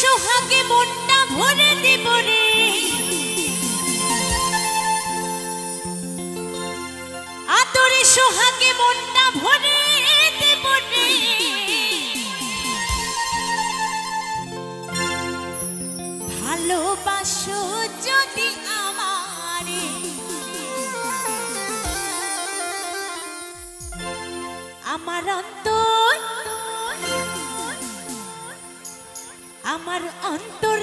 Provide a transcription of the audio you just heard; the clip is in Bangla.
সোহাগে মনটা ভরে দেব রে। আদরে সোহাগে মনটা ভরে দেব রে। ভালোবাসো যদি আমারে। আমার অন্তর আমার অন্তর